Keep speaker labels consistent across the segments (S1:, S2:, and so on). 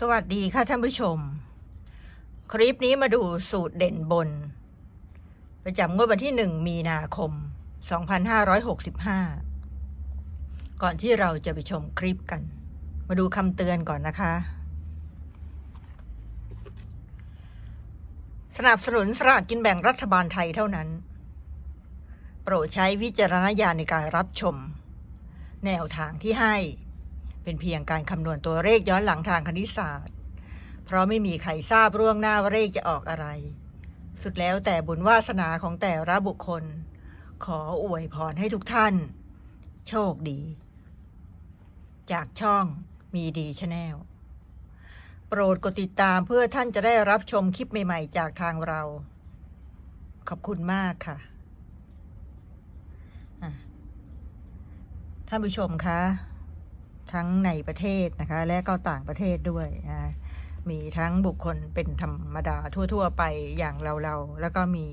S1: สวัสดีค่ะท่านผู้ชม คลิปนี้มาดูสูตรเด่นบน ประจำงวดวันที่หนึ่งมีนาคม 2565 ก่อนที่เราจะไปชมคลิปกัน มาดูคำเตือนก่อนนะคะ สนับสนุนสลากกินแบ่งรัฐบาลไทยเท่านั้น โปรดใช้วิจารณญาณในการรับชม แนวทางที่ให้ เป็นเพียงการคำนวณตัวเลขย้อนหลังทางคณิตศาสตร์ เพราะไม่มีใครทราบร่วงหน้าว่าเลขจะออกอะไร สุดแล้วแต่บุญวาสนาของแต่ละบุคคล ขออวยพรให้ทุกท่าน โชคดี จากช่องมีดีชาแนลโปรดกดติดตามเพื่อท่านจะได้รับชมคลิปใหม่ ๆ จากทางเรา ขอบคุณมากค่ะอะท่านผู้ชมคะ ทั้งในประเทศนะคะ และก็ต่างประเทศด้วยนะมีทั้งบุคคลเป็นธรรมดาทั่ว ๆ ไปอย่างเราๆ แล้วก็มี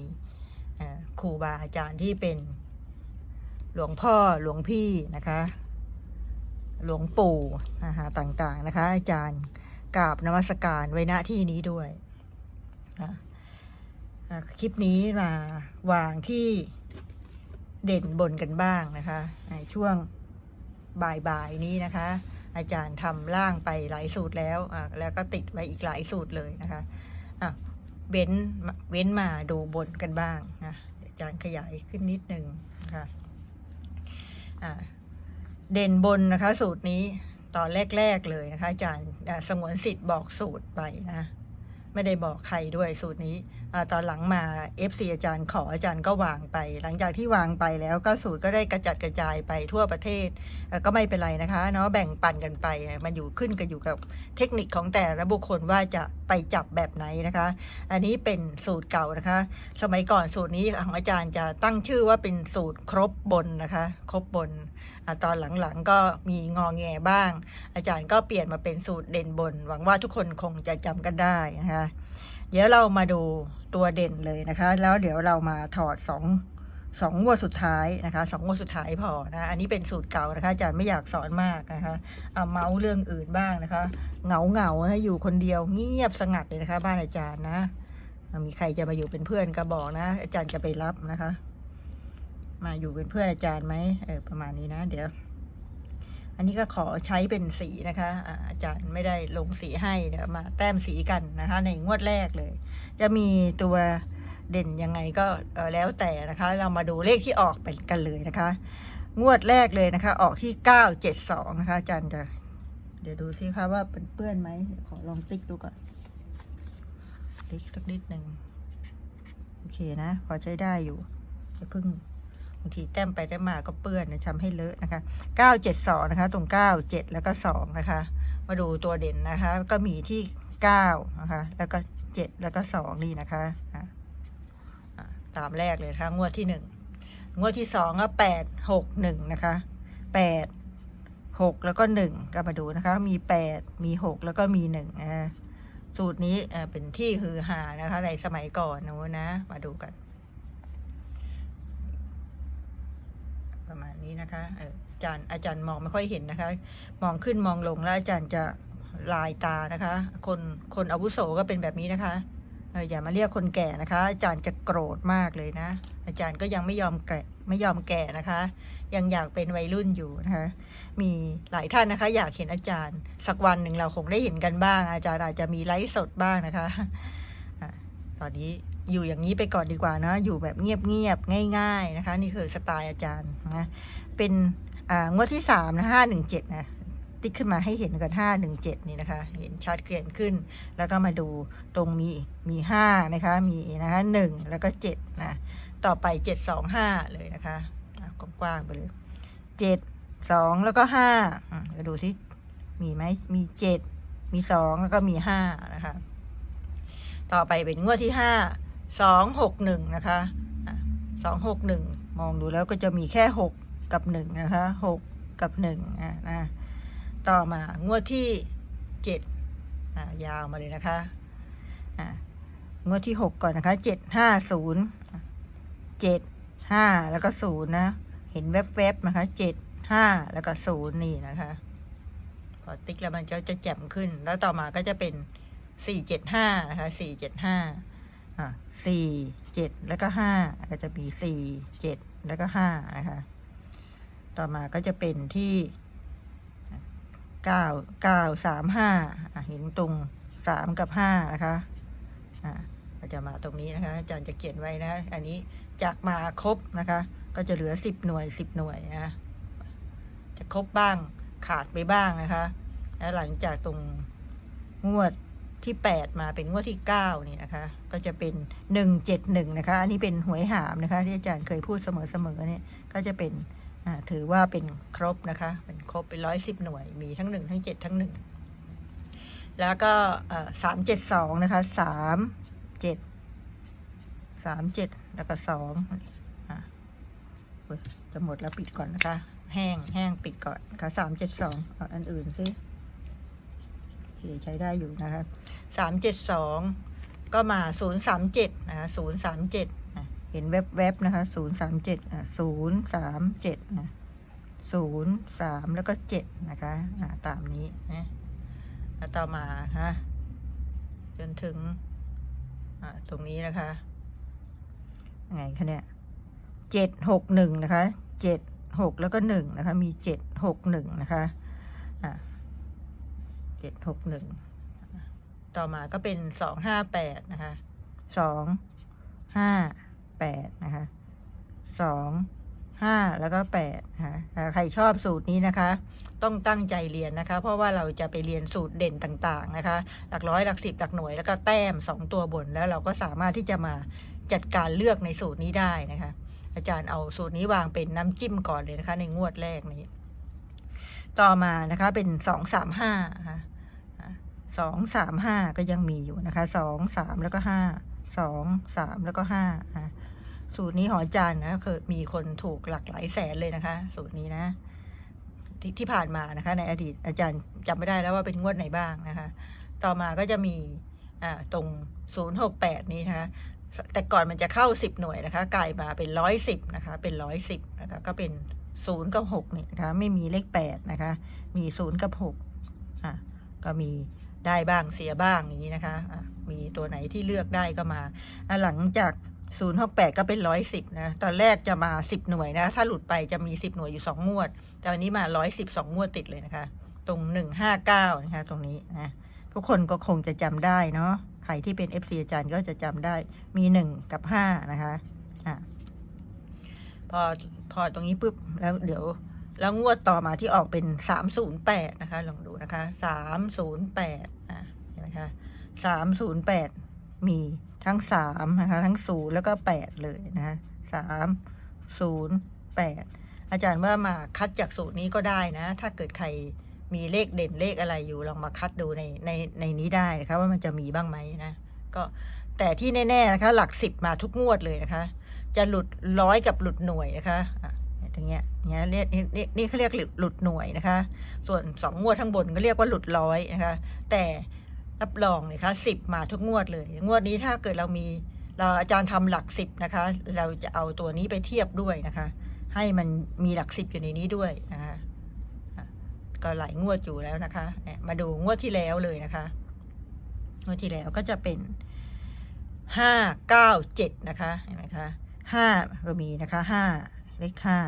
S1: ครูบาอาจารย์ที่เป็นหลวงพ่อหลวงพี่นะคะ หลวงปู่นะคะต่างๆนะคะ อาจารย์กราบนมัสการไว้ณที่นี้ด้วยอะอะคลิปนี้มาวางที่เด่นบนกันบ้างนะคะ ในช่วง บ่ายๆนี้นะคะ อาจารย์ทำร่างไปหลายสูตรแล้วอะแล้วก็ติดไว้อีกหลายสูตรเลยนะคะอะเว้นเว้นมาดูบนกันบ้างนะอาจารย์ขยายขึ้นนิดนึงนะคะอะเด่นบนนะคะ สูตรนี้ตอนแรก ๆ เลยนะคะ อาจารย์สงวนสิทธิ์บอกสูตรไปนะ ไม่ได้บอกใครด้วยสูตรนี้ ตอนหลังมา FC อาจารย์ขออาจารย์ก็วางไป หลังจากที่วางไปแล้วก็สูตรก็ได้กระจัดกระจายไปทั่วประเทศก็ไม่เป็นไรนะคะเนาะแบ่งปันกันไป มันอยู่ขึ้นกันอยู่กับเทคนิคของแต่ละบุคคลว่าจะไปจับแบบไหนนะคะ อันนี้เป็นสูตรเก่านะคะ สมัยก่อนสูตรนี้ของอาจารย์จะตั้งชื่อว่าเป็นสูตรครบบนนะคะ ครบบนอตอนหลังๆก็มีงอแงบ้าง อาจารย์ก็เปลี่ยนมาเป็นสูตรเด่นบน หวังว่าทุกคนคงจะจำกันได้นะคะ เดี๋ยวเรามาดู ตัวเด่นเลยนะคะ แล้วเดี๋ยวเรามาถอดสองสองงวดสุดท้ายนะคะสองงวดสุดท้ายพอนะอันนี้เป็นสูตรเก่านะคะอาจารย์ไม่อยากสอนมากนะคะเอาเมาส์เรื่องอื่นบ้างนะคะ เหงาเหงานะอยู่คนเดียวเงียบสงัดเลยนะคะ บ้านอาจารย์นะ มีใครจะมาอยู่เป็นเพื่อนก็บอกนะ อาจารย์จะไปรับนะคะ มาอยู่เป็นเพื่อนอาจารย์ไหมเออประมาณนี้นะ เดี๋ยว อันนี้ก็ขอใช้เป็นสีนะคะอาจารย์ไม่ได้ลงสีให้เดี๋ยวมาแต้มสีกันนะคะ ในงวดแรกเลย จะมีตัวเด่นยังไงก็แล้วแต่นะคะ เรามาดูเลขที่ออกไปกันเลยนะคะ งวดแรกเลยนะคะ ออกที่เก้าเจ็ดสองนะคะอาจารย์จะ เดี๋ยวดูซิคะว่าเป็นเปื้อนไหมขอลองติ๊กดูก่อนติ๊กสักนิดหนึ่งโอเคนะ พอใช้ได้อยู่จะเพิ่ง บางทีแต้มไปได้มาก็เปื้อนนะทำให้เลอะนะคะ 972 นะคะ ตรง 9 7 แล้วก็ 2 นะคะ มาดูตัวเด่นนะคะ ก็มีที่ 9 นะคะ แล้วก็ 7 แล้วก็ 2 นี่นะคะะตามแรกเลยนะคะงวดที่ 1 งวดที่ 2 ก็ 8 6 1 นะคะ 8 6 แล้วก็ 1 ก็มาดูนะคะ มี 8 มี 6 แล้วก็มี1อ่าสูตรนี้เอ่อเป็นที่ฮือฮานะคะ ในสมัยก่อนนู้นนะ มาดูกัน ประมาณนี้นะคะอาจารย์อาจารย์มองไม่ค่อยเห็นนะคะ มองขึ้นมองลงแล้วอาจารย์จะลายตานะคะ คนคนอาวุโสก็เป็นแบบนี้นะคะอย่ามาเรียกคนแก่นะคะ อาจารย์จะโกรธมากเลยนะ อาจารย์ก็ยังไม่ยอมแก่ไม่ยอมแก่นะคะ ยังอยากเป็นวัยรุ่นอยู่นะคะ มีหลายท่านนะคะ อยากเห็นอาจารย์ สักวันหนึ่งเราคงได้เห็นกันบ้าง อาจารย์อาจจะมีไลฟ์สดบ้างนะคะอะตอนนี้ อยู่อย่างนี้ไปก่อนดีกว่านะอยู่แบบเงียบๆง่าย ๆนะคะ นี่คือสไตล์อาจารย์นะเป็นอ่างวดที่สามนะห้าหนึ่งเจ็ดนะติ๊กขึ้นมาให้เห็นกันห้าหนึ่งเจ็ดนี่นะคะ เห็นชัดเขียนขึ้น แล้วก็มาดูตรงมีมีห้านะคะ มีนะคะหนึ่งแล้วก็เจ็ดนะต่อไปเจ็ดสองห้าเลยนะคะกว้างๆไปเลยเจ็ดสองแล้วก็ห้าเดี๋ยวดูซิมีไหมมีเจ็ดมีสองแล้วก็มีห้านะคะ ต่อไปเป็นงวดที่ห้า สองหกหนึ่งนะคะสองหกหนึ่งมองดูแล้วก็จะมีแค่หกกับหนึ่งนะคะหกกับหนึ่งอะนะต่อมางวดที่เจ็ดอะยาวมาเลยนะคะอะงวดที่หกก่อนนะคะเจ็ดห้าศูนย์เจ็ดห้าแล้วก็ศูนย์นะ เห็นแวบๆนะคะเจ็ดห้าแล้วก็ศูนย์นี่นะคะพอติ๊กแล้วมันก็จะแจ่มขึ้น แล้วต่อมาก็จะเป็นสี่เจ็ดห้านะคะสี่เจ็ดห้า อะสี่เจ็ดแล้วก็ห้าก็จะมีสี่เจ็ดแล้วก็ห้านะคะต่อมาก็จะเป็นที่เก้าเก้าสามห้าเห็นตรงสามกับห้านะคะอะก็จะมาตรงนี้นะคะอาจารย์จะเขียนไว้นะ อันนี้จากมาครบนะคะ ก็จะเหลือสิบหน่วยสิบหน่วยนะจะครบบ้างขาดไปบ้างนะคะ แล้วหลังจากตรงงวด ที่แปดมาเป็นงวดที่เก้านี่นะคะ ก็จะเป็นหนึ่งเจ็ดหนึ่งนะคะ อันนี้เป็นหวยหามนะคะ ที่อาจารย์เคยพูดเสมอๆเนี่ยก็จะเป็นถือว่าเป็นครบนะคะ เป็นครบเป็นร้อยสิบหน่วย มีทั้งหนึ่งทั้งเจ็ดทั้งหนึ่งแล้วก็สามเจ็ดสองนะคะสามเจ็ดสามเจ็ดแล้วก็สองจะหมดแล้วปิดก่อนนะคะ แห้งแห้งปิดก่อนนะคะสามเจ็ดสองอันอื่นสิ ใช้ได้อยู่นะคะสามเจ็ดสองก็มาศูนย์สามเจ็ดนะคะศูนย์สามเจ็ดเห็นแวบๆนะคะศูนย์สามเจ็ดศูนย์สามเจ็ดนะศูนย์สามแล้วก็เจ็ดนะคะตามนี้นะแล้วต่อมาฮะจนถึงตรงนี้นะคะ ไงคะเนี่ยเจ็ดหกหนึ่งนะคะเจ็ดหกแล้วก็หนึ่งนะคะ มีเจ็ดหกหนึ่งนะคะอ่า เจ็ดหกหนึ่งต่อมาก็เป็นสองห้าแปดนะคะสองห้าแปดนะคะสองห้าแล้วก็แปดนะคะใครชอบสูตรนี้นะคะ ต้องตั้งใจเรียนนะคะ เพราะว่าเราจะไปเรียนสูตรเด่นต่างๆนะคะ หลักร้อยหลักสิบหลักหน่วยแล้วก็แต้มสองตัวบนแล้วเราก็สามารถที่จะมาจัดการเลือกในสูตรนี้ได้นะคะ อาจารย์เอาสูตรนี้วางเป็นน้ำจิ้มก่อนเลยนะคะ ในงวดแรกนี้ ต่อมานะคะเป็นสองสามห้าค่ะ สองสามห้าก็ยังมีอยู่นะคะสองสามแล้วก็ห้าสองสามแล้วก็ห้าสูตรนี้หออาจารย์นะเคยมีคนถูกหลักหลายแสนเลยนะคะ สูตรนี้นะที่ที่ผ่านมานะคะ ในอดีตอาจารย์จำไม่ได้แล้วว่าเป็นงวดไหนบ้างนะคะ ต่อมาก็จะมีอ่าตรง068นี้นะคะแต่ก่อนมันจะเข้า10หน่วยนะคะกลายมาเป็น110นะคะ เป็น110นะคะก็เป็น0กับ6นี่นะคะ ไม่มีเลข8นะคะ มี0กับ6อะก็มี ได้บ้างเสียบ้างอย่างนี้นะคะะมีตัวไหนที่เลือกได้ก็มา หลังจาก068 ก็เป็น 110 นะ ตอนแรกจะมา 10 หน่วยนะ ถ้าหลุดไปจะมี 10 หน่วยอยู่ 2 งวด แต่วันนี้มา 112 งวดติดเลยนะคะ ตรง 159 นะคะ ตรงนี้นะ ทุกคนก็คงจะจำได้เนาะ ใครที่เป็น FC อาจารย์ก็จะจำได้ มี 1 กับ 5 นะคะ อะ พอ พอตรงนี้ปุ๊บ แล้วเดี๋ยว แล้วงวดต่อมาที่ออกเป็น308นะคะ ลองดูนะคะ308อะเห็นไหมคะ308มีทั้ง3นะคะ ทั้ง0แล้วก็8เลยนะสามศูนย์แปดอาจารย์ว่ามาคัดจากสูตรนี้ก็ได้นะ ถ้าเกิดใครมีเลขเด่นเลขอะไรอยู่ลองมาคัดดูในในในนี้ได้นะคะว่ามันจะมีบ้างไหมนะก็แต่ที่แน่ๆนะคะ หลักสิบมาทุกงวดเลยนะคะ จะหลุดร้อยกับหลุดหน่วยนะคะ อย่างเงี้ยเงี้ยนี่นี่นี่เขาเรียกหลุดหน่วยนะคะ ส่วนสองงวดข้างบนก็เรียกว่าหลุดร้อยนะคะ แต่รับรองนะคะสิบมาทุกงวดเลย งวดนี้ถ้าเกิดเรามีเราอาจารย์ทำหลักสิบนะคะ เราจะเอาตัวนี้ไปเทียบด้วยนะคะ ให้มันมีหลักสิบอยู่ในนี้ด้วยนะคะก็หลายงวดอยู่แล้วนะคะเนี่ยมาดูงวดที่แล้วเลยนะคะ งวดที่แล้วก็จะเป็นห้าเก้าเจ็ดนะคะเห็นไหมคะห้าก็มีนะคะห้า เลขห้า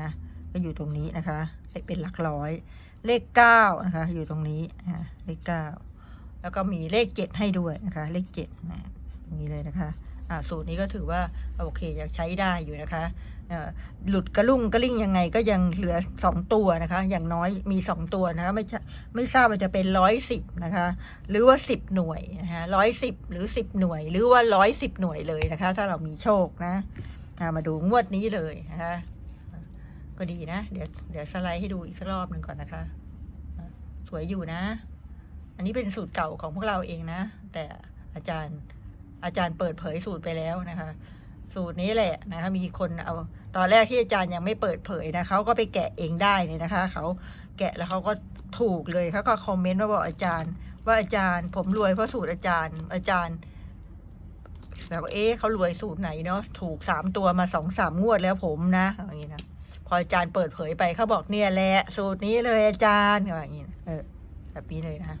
S1: นะก็อยู่ตรงนี้นะคะเป็นหลักร้อย เลขเก้านะคะ อยู่ตรงนี้นะเลขเก้าแล้วก็มีเลขเจ็ดให้ด้วยนะคะ เลขเจ็ดนะอย่างนี้เลยนะคะอ่าสูตรนี้ก็ถือว่าโอเคจะใช้ได้อยู่นะคะหลุดกระลุ่งกระลิ่งยังไงก็ยังเหลือสองตัวนะคะ อย่างน้อยมีสองตัวนะคะไม่ไม่ทราบว่าจะเป็นร้อยสิบนะคะ หรือว่าสิบหน่วยนะคะร้อยสิบหรือสิบหน่วย หรือว่าร้อยสิบหน่วยเลยนะคะ ถ้าเรามีโชคนะ มาดูงวดนี้เลยนะคะ ก็ดีนะ เดี๋ยวเดี๋ยวสไลด์ให้ดูอีกสักรอบหนึ่งก่อนนะคะ สวยอยู่นะ อันนี้เป็นสูตรเก่าของพวกเราเองนะ แต่อาจารย์อาจารย์เปิดเผยสูตรไปแล้วนะคะ สูตรนี้แหละนะคะ มีคนเอาตอนแรกที่อาจารย์ยังไม่เปิดเผยนะเขาก็ไปแกะเองได้เลยนะคะเขาแกะแล้วเขาก็ถูกเลยเขาก็คอมเมนต์มาบอกอาจารย์ ว่าอาจารย์ ผมรวยเพราะสูตรอาจารย์ อาจารย์ แล้วก็เอ๊ะเขารวยสูตรไหนเนาะถูกสามตัวมาสองสามงวดแล้วผมนะอย่างนี้นะพออาจารย์เปิดเผยไปเขาบอกเนี่ยแหละสูตรนี้เลยอาจารย์อย่างงี้เออแบบนี้เลยนะ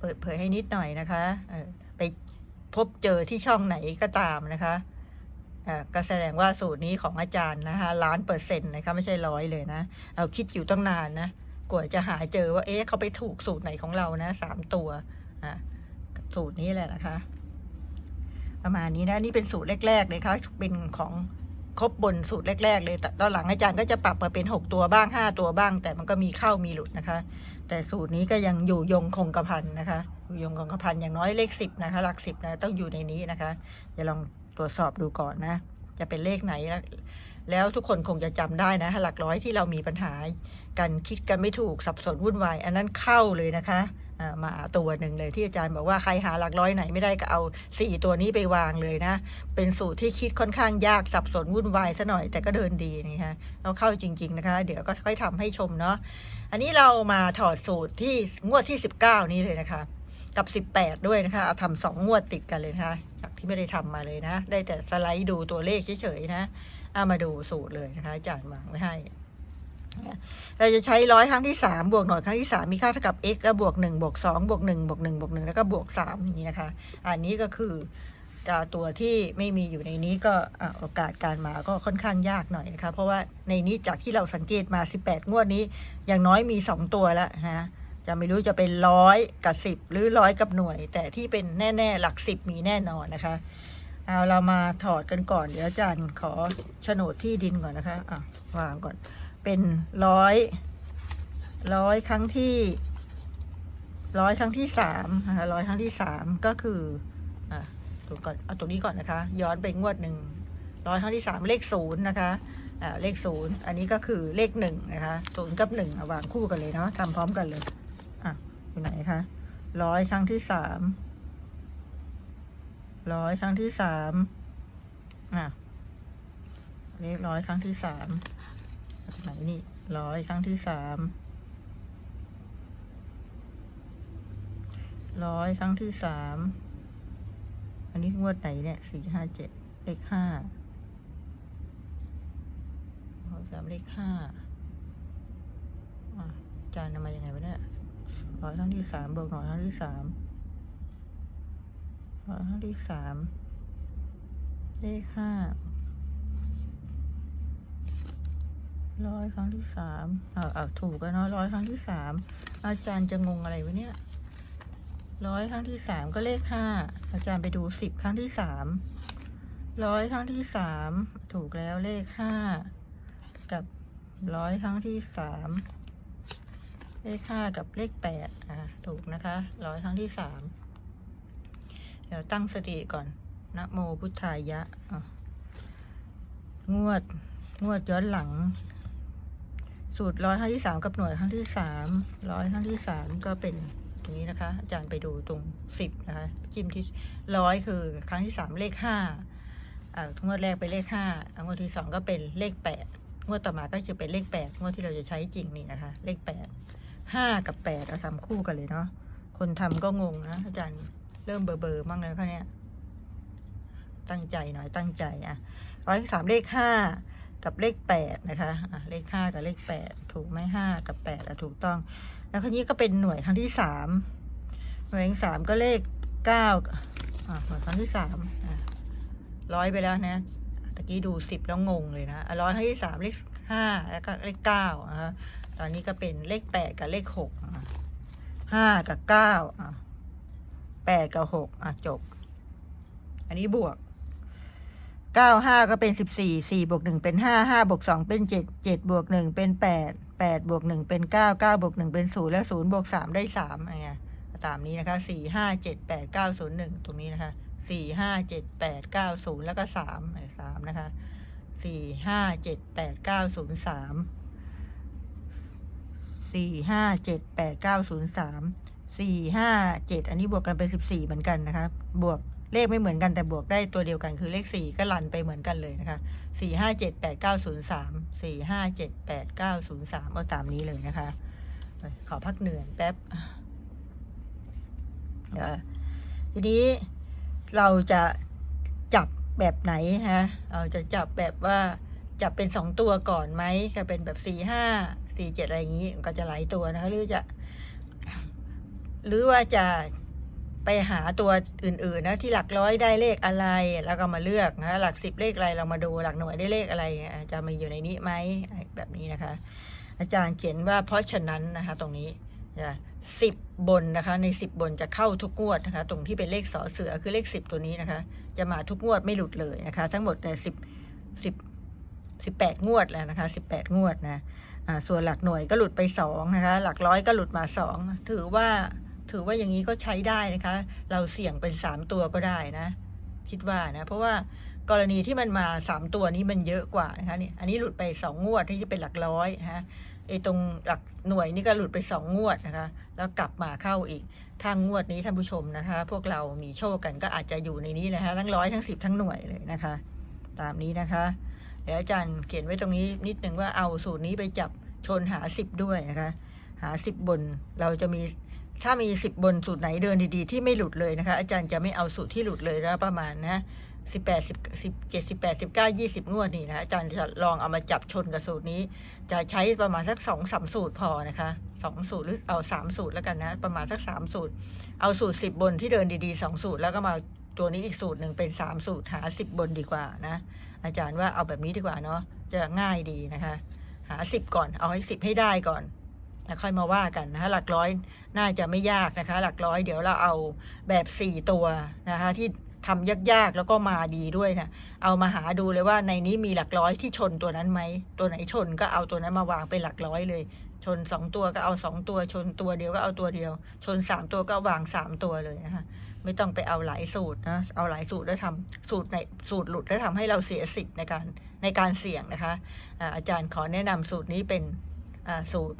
S1: เปิดเผยให้นิดหน่อยนะคะ เออไปพบเจอที่ช่องไหนก็ตามนะคะอ่าก็แสดงว่าสูตรนี้ของอาจารย์นะคะล้านเปอร์เซ็นต์นะคะไม่ใช่ร้อยเลยนะเอาคิดอยู่ตั้งนานนะกว่าจะหาเจอว่าเอ๊ะเขาไปถูกสูตรไหนของเรานะสามตัวอ่าสูตรนี้แหละนะคะ ประมาณนี้นะนี่เป็นสูตรแรกๆเลยค่ะเป็นของครบบนสูตรแรก ๆ เลยแต่ตอนหลังอาจารย์ก็จะปรับมาเป็นหกตัวบ้างห้าตัวบ้าง แต่มันก็มีเข้ามีหลุดนะคะ แต่สูตรนี้ก็ยังอยู่ยงคงกระพันนะคะ อยู่ยงคงกระพันอย่างน้อยเลขสิบนะคะ หลักสิบนะ ต้องอยู่ในนี้นะคะจะลองตรวจสอบดูก่อนนะ จะเป็นเลขไหน แล้วทุกคนคงจะจำได้นะหลักร้อยที่เรามีปัญหากันคิดกันไม่ถูกสับสนวุ่นวาย อันนั้นเข้าเลยนะคะ มาตัวหนึ่งเลยที่อาจารย์บอกว่าใครหาหลักร้อยไหนไม่ได้ก็เอาสี่ตัวนี้ไปวางเลยนะ เป็นสูตรที่คิดค่อนข้างยากสับสนวุ่นวายซะหน่อยแต่ก็เดินดีนะคะเราเข้าจริง ๆนะคะ เดี๋ยวก็ค่อยทำให้ชมเนาะอันนี้เรามาถอดสูตรที่งวดที่ 19 นี้เลยนะคะ กับ 18 ด้วยนะคะเอาทำสองงวดติดกันเลยนะคะจากที่ไม่ได้ทำมาเลยนะ ได้แต่สไลด์ดูตัวเลขเฉยๆนะเอามาดูสูตรเลยนะคะอาจารย์วางไว้ให้ เราจะใช้ร้อยครั้งที่สามบวกหน่วยครั้งที่สามมีค่าเท่ากับ x ก็บวกหนึ่งบวกสองบวกหนึ่งบวกหนึ่งบวกหนึ่งแล้วก็บวกสามอย่างนี้นะคะ อันนี้ก็คือตัวที่ไม่มีอยู่ในนี้ก็โอกาสการมาก็ค่อนข้างยากหน่อยนะคะ เพราะว่าในนี้จากที่เราสังเกตมา 18 งวดนี้ อย่างน้อยมี 2 ตัวแล้วนะจะไม่รู้จะเป็นร้อยกับสิบหรือร้อยกับหน่วย แต่ที่เป็นแน่ ๆ หลักสิบมีแน่นอนนะคะเอาเรามาถอดกันก่อน เดี๋ยวอาจารย์ขอโฉนดที่ดินก่อนนะคะอะวางก่อน เป็นร้อยร้อยครั้งที่ร้อยครั้งที่สามนะคะร้อยครั้งที่สามก็คืออะตัวก่อนเอาตรงนี้ก่อนนะคะ ย้อนไปงวดหนึ่งร้อยครั้งที่สามเลขศูนย์นะคะอ่าเลขศูนย์อันนี้ก็คือเลขหนึ่งนะคะศูนย์กับหนึ่งเอาวางคู่กันเลยเนาะทำพร้อมกันเลยอะอยู่ไหนคะร้อยครั้งที่สามร้อยครั้งที่สามอะเลขร้อยครั้งที่สาม ไหนนี่ร้อยครั้งที่สามร้อยครั้งที่สามอันนี้งวดไหนเนี่ยสี่ห้าเจ็ดเลขห้าสามเลขห้าจานมายังไงวะเนี่ยร้อยครั้งที่สามบวกหน่อยครั้งที่สามร้อยครั้งที่สามเลขห้า ร้อยครั้งที่สามเออเออถูกกันเนาะร้อยครั้งที่สามอาจารย์จะงงอะไรวะเนี่ยร้อยครั้งที่สามก็เลขห้าอาจารย์ไปดูสิบครั้งที่สามร้อยครั้งที่สามถูกแล้วเลขห้ากับร้อยครั้งที่สามเลขห้ากับเลขแปดอ่าถูกนะคะร้อยครั้งที่สามเดี๋ยวตั้งสติก่อนนะโมพุทธายะอะงวด งวดย้อนหลัง สูตรร้อยครั้งที่สามกับหน่วยครั้งที่สามร้อยครั้งที่สามก็เป็นตรงนี้นะคะ อาจารย์ไปดูตรงสิบนะคะ จิ้มที่ร้อยคือครั้งที่สามเลขห้าอ่างวดแรกเป็นเลขห้างวดที่สองก็เป็นเลขแปดงวดต่อมาก็จะเป็นเลขแปดงวดที่เราจะใช้จริงนี่นะคะ เลขแปดห้ากับแปดเราทำคู่กันเลยเนาะคนทำก็งงนะอาจารย์เริ่มเบอร์เบอร์มั่งแล้วค่ะเนี่ยตั้งใจหน่อยตั้งใจอะร้อยสามเลขห้า กับเลขแปดนะคะะเลขห้ากับเลขแปดถูกไหมห้ากับแปดอะถูกต้อง แล้วคราวนี้ก็เป็นหน่วยครั้งที่สามหน่วยครั้งสามก็เลขเก้าอะหน่วยครั้งที่สามร้อยไปแล้วนะตะกี้ดูสิบแล้วงงเลยนะร้อยครั้งที่สามเลขห้าแล้วก็เลขเก้านะคะตอนนี้ก็เป็นเลขแปดกับเลขหกห้ากับเก้าแปดกับหกอะจบ อันนี้บวก เก้าห้าก็เป็นสิบสี่สี่บวกหนึ่งเป็นห้าห้าบวกสองเป็นเจ็ดเจ็ดบวกหนึ่งเป็นแปดแปดบวกหนึ่งเป็นเก้าเก้าบวกหนึ่งเป็นศูนย์และศูนย์บวกสามได้สามอะไรเงี้ยตามนี้นะคะสี่ห้าเจ็ดแปดเก้าศูนย์หนึ่งตรงนี้นะคะสี่ห้าเจ็ดแปดเก้าศูนย์แล้วก็สามสามนะคะสี่ห้าเจ็ดแปดเก้าศูนย์สามสี่ห้าเจ็ดแปดเก้าศูนย์สามสี่ห้าเจ็ดอันนี้บวกกันเป็นสิบสี่เหมือนกันนะคะบวก เลขไม่เหมือนกันแต่บวกได้ตัวเดียวกันคือเลขสี่ก็ลันไปเหมือนกันเลยนะคะสี่ห้าเจ็ดแปดเก้าศูนย์สามสี่ห้าเจ็ดแปดเก้าศูนย์สามเอาตามนี้เลยนะคะ ขอพักเหนื่อยแป๊บเดี๋ยวทีนี้เราจะจับแบบไหนฮะเราจะจับแบบว่าจับเป็นสองตัวก่อนไหมก็เป็นแบบสี่ห้าสี่เจ็ดอะไรอย่างนี้ก็จะหลายตัวนะคะหรือจะ หรือว่าจะ ไปหาตัวอื่นๆนะที่หลักร้อยได้เลขอะไร แล้วก็มาเลือกนะหลักสิบเลขอะไรเรามาดูหลักหน่วยได้เลขอะไรอะจะมาอยู่ในนี้ไหมแบบนี้นะคะ อาจารย์เขียนว่าเพราะฉะนั้นนะคะตรงนี้สิบบนนะคะในสิบบนจะเข้าทุกงวดนะคะ ตรงที่เป็นเลขสอเสือคือเลขสิบตัวนี้นะคะ จะมาทุกงวดไม่หลุดเลยนะคะ ทั้งหมดเนี่ยสิบสิบสิบแปดงวดแล้วนะคะสิบแปดงวดนะส่วนหลักหน่วยก็หลุดไปสองนะคะ หลักร้อยก็หลุดมาสองถือว่า ถือว่าอย่างนี้ก็ใช้ได้นะคะ เราเสี่ยงเป็นสามตัวก็ได้นะ คิดว่านะ เพราะว่ากรณีที่มันมาสามตัวนี้มันเยอะกว่านะคะนี่อันนี้หลุดไปสองงวดที่จะเป็นหลักร้อยฮะไอ้ตรงหลักหน่วยนี่ก็หลุดไปสองงวดนะคะ แล้วกลับมาเข้าอีกทางงวดนี้ท่านผู้ชมนะคะ พวกเรามีโชคกันก็อาจจะอยู่ในนี้นะคะทั้งร้อยทั้งสิบทั้งหน่วยเลยนะคะ ตามนี้นะคะเดี๋ยวอาจารย์เขียนไว้ตรงนี้นิดหนึ่งว่าเอาสูตรนี้ไปจับชนหาสิบด้วยนะคะ หาสิบบนเราจะมี ถ้ามีสิบบนสูตรไหนเดินดีๆ ที่ไม่หลุดเลยนะคะ อาจารย์จะไม่เอาสูตรที่หลุดเลยแล้วประมาณนะสิบแปดสิบสิบเจ็ดสิบแปดสิบเก้ายี่สิบงวดนี่นะอาจารย์จะลองเอามาจับชนกับสูตรนี้ จะใช้ประมาณสักสองสามสูตรพอนะคะสองสูตรหรือเอาสามสูตรแล้วกันนะ ประมาณสักสามสูตร เอาสูตรสิบบนที่เดินดีๆสองสูตรแล้วก็มาตัวนี้อีกสูตรหนึ่งเป็นสามสูตรหาสิบบนดีกว่านะ อาจารย์ว่าเอาแบบนี้ดีกว่าเนาะจะง่ายดีนะคะ หาสิบก่อนเอาให้สิบให้ได้ก่อน แล้วค่อยมาว่ากันนะคะหลักร้อยน่าจะไม่ยากนะคะ หลักร้อยเดี๋ยวเราเอาแบบสี่ตัวนะคะที่ทำยากๆแล้วก็มาดีด้วยนะเอามาหาดูเลยว่าในนี้มีหลักร้อยที่ชนตัวนั้นไหมตัวไหนชนก็เอาตัวนั้นมาวางเป็นหลักร้อยเลย ชนสองตัวก็เอาสองตัวชนตัวเดียวก็เอาตัวเดียว ชนสามตัวก็วางสามตัวเลยนะคะไม่ต้องไปเอาหลายสูตรนะเอาหลายสูตรแล้วทำสูตรในสูตรหลุดแล้วทำให้เราเสียสิทธิ์ในการในการเสี่ยงนะคะอาจารย์ขอแนะนำสูตรนี้เป็นสูตร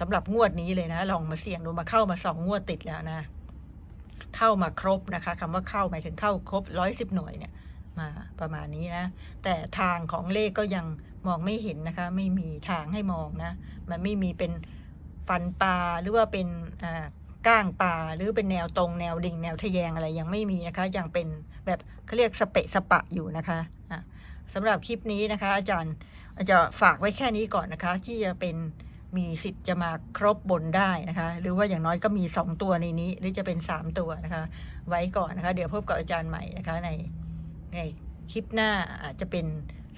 S1: สำหรับงวดนี้เลยนะ ลองมาเสี่ยงดูมาเข้ามาสองงวดติดแล้วนะ เข้ามาครบนะคะคำว่าเข้าหมายถึงเข้าครบร้อยสิบหน่วยเนี่ย มาประมาณนี้นะ แต่ทางของเลขก็ยังมองไม่เห็นนะคะ ไม่มีทางให้มองนะ มันไม่มีเป็นฟันปลาหรือว่าเป็นอ่าก้างปลาหรือเป็นแนวตรงแนวดิ่งแนวทะแยงอะไรยังไม่มีนะคะยังเป็นแบบเขาเรียกสเปะสปะอยู่นะคะะสำหรับคลิปนี้นะคะ อาจารย์จะฝากไว้แค่นี้ก่อนนะคะ ที่จะเป็น มีสิทธิ์จะมาครบบนได้นะคะ หรือว่าอย่างน้อยก็มีสองตัวในนี้ หรือจะเป็นสามตัวนะคะ ไว้ก่อนนะคะ เดี๋ยวพบกับอาจารย์ใหม่นะคะ ในในคลิปหน้าอาจจะเป็น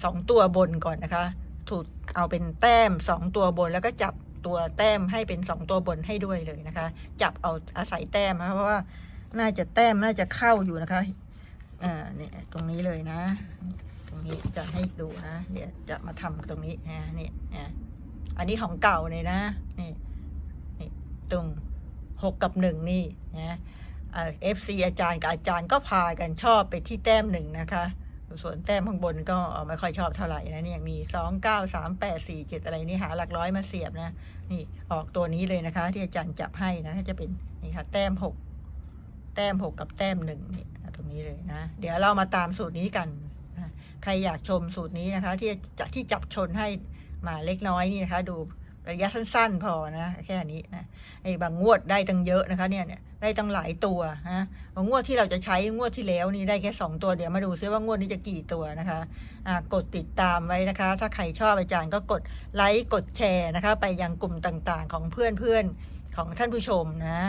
S1: สองตัวบนก่อนนะคะ ถูกเอาเป็นแต้มสองตัวบนแล้วก็จับตัวแต้มให้เป็นสองตัวบนให้ด้วยเลยนะคะ จับเอาอาศัยแต้มนะเพราะว่าน่าจะแต้มน่าจะเข้าอยู่นะคะอ่าเนี่ยตรงนี้เลยนะ ตรงนี้จะให้ดูนะเดี๋ยวจะมาทำตรงนี้นะนี่นะ อันนี้ของเก่าเลยนะ นี่นี่ตรงหกกับหนึ่งนี่นะเอฟซีอาจารย์กับอาจารย์ก็พากันชอบไปที่แต้มหนึ่งนะคะ ส่วนแต้มข้างบนก็ไม่ค่อยชอบเท่าไหร่นะเนี่ยมีสองเก้าสามแปดสี่เจ็ดอะไรนี่หาหลักร้อยมาเสียบนะ นี่ออกตัวนี้เลยนะคะ ที่อาจารย์จับให้นะจะเป็นนี่ค่ะ แต้มหกแต้มหกกับแต้มหนึ่งนี่ตรงนี้เลยนะ เดี๋ยวเรามาตามสูตรนี้กันใครอยากชมสูตรนี้นะคะ ที่จะที่จับชนให้ มาเล็กน้อยนี่นะคะ ดูระยะสั้น ๆ พอนะ แค่นี้นะไอ้บางงวดได้ตั้งเยอะนะคะเนี่ยได้ตั้งหลายตัวนะบางงวดที่เราจะใช้งวดที่แล้วนี่ได้แค่สองตัวเดี๋ยวมาดูซิว่างวดนี้จะกี่ตัวนะคะอ่ากดติดตามไว้นะคะ ถ้าใครชอบอาจารย์ก็กดไลค์กดแชร์นะคะ ไปยังกลุ่มต่างๆ ของเพื่อนๆของท่านผู้ชมนะ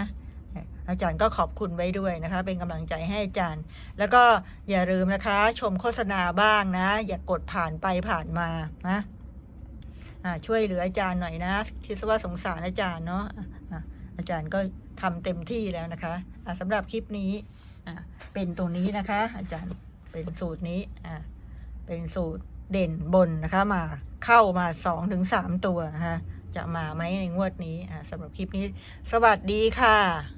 S1: อาจารย์ก็ขอบคุณไว้ด้วยนะคะ เป็นกำลังใจให้อาจารย์ แล้วก็อย่าลืมนะคะ ชมโฆษณาบ้างนะ อย่ากกดผ่านไปผ่านมานะ ช่วยเหลืออาจารย์หน่อยนะคิดว่าสงสารอาจารย์เนาะอะอาจารย์ก็ทำเต็มที่แล้วนะคะะสำหรับคลิปนี้เป็นตรงนี้นะคะ อาจารย์เป็นสูตรนี้เป็นสูตรเด่นบนนะคะ มาเข้ามาสองถึงสามตัวะคะจะมาไหมในงวดนี้สำหรับคลิปนี้ สวัสดีค่ะ